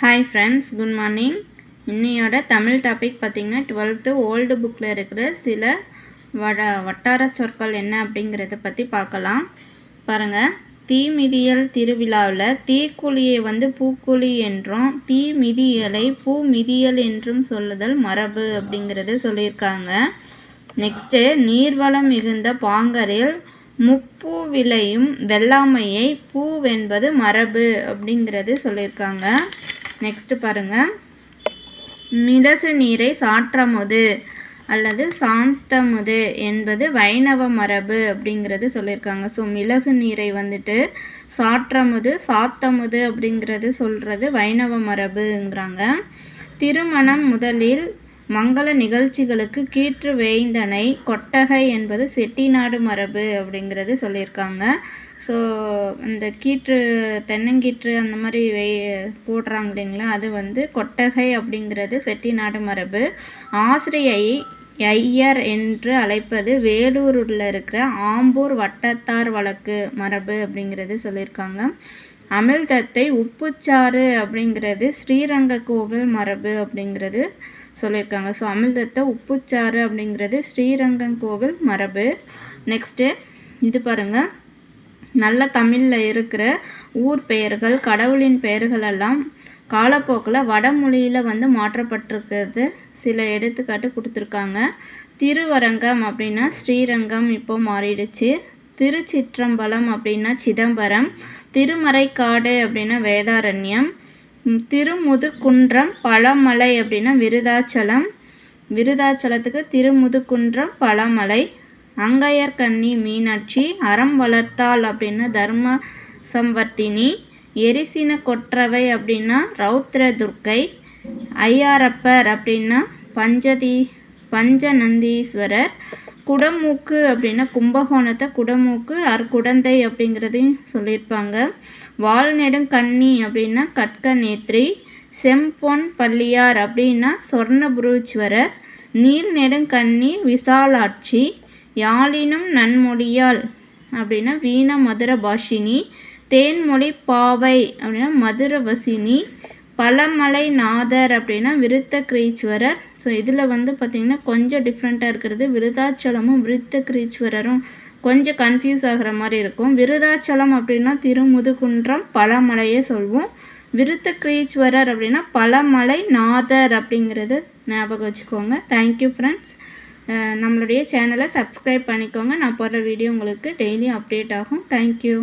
Hi friends good morning இன்னையோட Tamil topic பார்த்திங்கன்னா twelfth old புக்கில் இருக்கிற சில வட வட்டார சொற்கள் என்ன அப்படிங்கிறத பற்றி பார்க்கலாம். பாருங்கள் தீமிதியல் திருவிழாவில் தீக்குழியை வந்து பூக்குழி என்றும் தீமிதியலை பூமிதியல் பூ மிதியல் என்றும் சொல்லுதல் மரபு அப்படிங்கிறத சொல்லியிருக்காங்க. நெக்ஸ்ட்டு நீர்வளம் மிகுந்த பாங்கரில் முப்பூ விளையும் வெள்ளாமையை பூவென்பது மரபு அப்படிங்கிறது சொல்லியிருக்காங்க. நெக்ஸ்ட்டு பாருங்கள் மிளகு நீரை சாற்றமுது அல்லது சாந்தமுது என்பது வைணவ மரபு அப்படிங்கிறது சொல்லியிருக்காங்க. ஸோ மிளகு நீரை வந்துட்டு சாற்றமுது சாத்தமுது அப்படிங்கிறது சொல்கிறது வைணவ மரபுங்கிறாங்க. திருமணம் முதலில் மங்கள நிகழ்ச்சிகளுக்கு கீற்று வேய்ந்தனை கொட்டகை என்பது செட்டிநாடு மரபு அப்படிங்கிறது சொல்லியிருக்காங்க. ஸோ இந்த கீற்று தென்னங்கீற்று அந்த மாதிரி வே போடுறாங்க இல்லைங்களா? அது வந்து கொட்டகை அப்படிங்கிறது செட்டிநாடு மரபு. ஆசிரியை ஐயர் என்று அழைப்பது வேலூரில் இருக்கிற ஆம்பூர் வட்டத்தார் வழக்கு மரபு அப்படிங்கிறது சொல்லியிருக்காங்க. அமிழ்தத்தை உப்புச்சாறு அப்படிங்கிறது ஸ்ரீரங்க கோவில் மரபு அப்படிங்கிறது சொல்லியிருக்காங்க. ஸோ அமிழ்தத்தை உப்புச்சாறு அப்படிங்கிறது ஸ்ரீரங்கம் கோவில் மரபு. நெக்ஸ்ட்டு இது பாருங்கள் நல்ல தமிழில் இருக்கிற ஊர் பெயர்கள் கடவுளின் பெயர்கள் எல்லாம் காலப்போக்கில் வடமொழியில் வந்து மாற்றப்பட்டிருக்கிறது. சில எடுத்துக்காட்டு கொடுத்துருக்காங்க. திருவரங்கம் அப்படின்னா ஸ்ரீரங்கம் இப்போ மாறிடுச்சு. திருச்சிற்றம்பலம் அப்படின்னா சிதம்பரம். திருமறைக்காடு அப்படின்னா வேதாரண்யம். திருமுதுகுன்றம் பழமலை அப்படின்னா விருதாச்சலம். விருதாச்சலத்துக்கு திருமுதுகுன்றம் பழமலை. அங்கையர்கண்ணி மீனாட்சி. அறம் வளர்த்தாள் அப்படின்னா தர்ம சம்பர்த்தினி எரிசின கொற்றவை அப்படின்னா ரௌத்ர துர்க்கை ஐயாரப்பர் அப்படின்னா பஞ்சதி பஞ்சநந்தீஸ்வரர் குடமூக்கு அப்படின்னா கும்பகோணத்தை குடமூக்கு அற்குடந்தை அப்படிங்கிறதையும் சொல்லியிருப்பாங்க. வால் கன்னி அப்படின்னா கட்க நேத்ரி செம்பொன் பள்ளியார் அப்படின்னா சொர்ணபுரூச்சுவரர் நீல் நெடுங்கண்ணி விசாலாட்சி யாழினும் நன்மொழியால் அப்படின்னா வீண மதுர பாஷினி தேன்மொழி பாவை அப்படின்னா மதுரவசினி பழமலை நாதர் அப்படின்னா விருத்த கிரீஸ்வரர் ஸோ இதில் வந்து பார்த்திங்கன்னா கொஞ்சம் டிஃப்ரெண்ட்டாக இருக்கிறது. விருதாச்சலமும் விருத்த கிரீஸ்வரரும் கொஞ்சம் கன்ஃபியூஸ் ஆகிற மாதிரி இருக்கும். விருதாச்சலம் அப்படின்னா திருமுதுகுன்றம் பழமலையே சொல்வோம். விருத்த கிரீஸ்வரர் அப்படின்னா பழமலை நாதர் அப்படிங்கிறது ஞாபகம் வச்சுக்கோங்க. தேங்க்யூ ஃப்ரெண்ட்ஸ் நம்மளுடைய சேனலை சப்ஸ்கிரைப் பண்ணிக்கோங்க. நான் போடுற வீடியோ உங்களுக்கு டெய்லியும் அப்டேட் ஆகும். தேங்க்யூ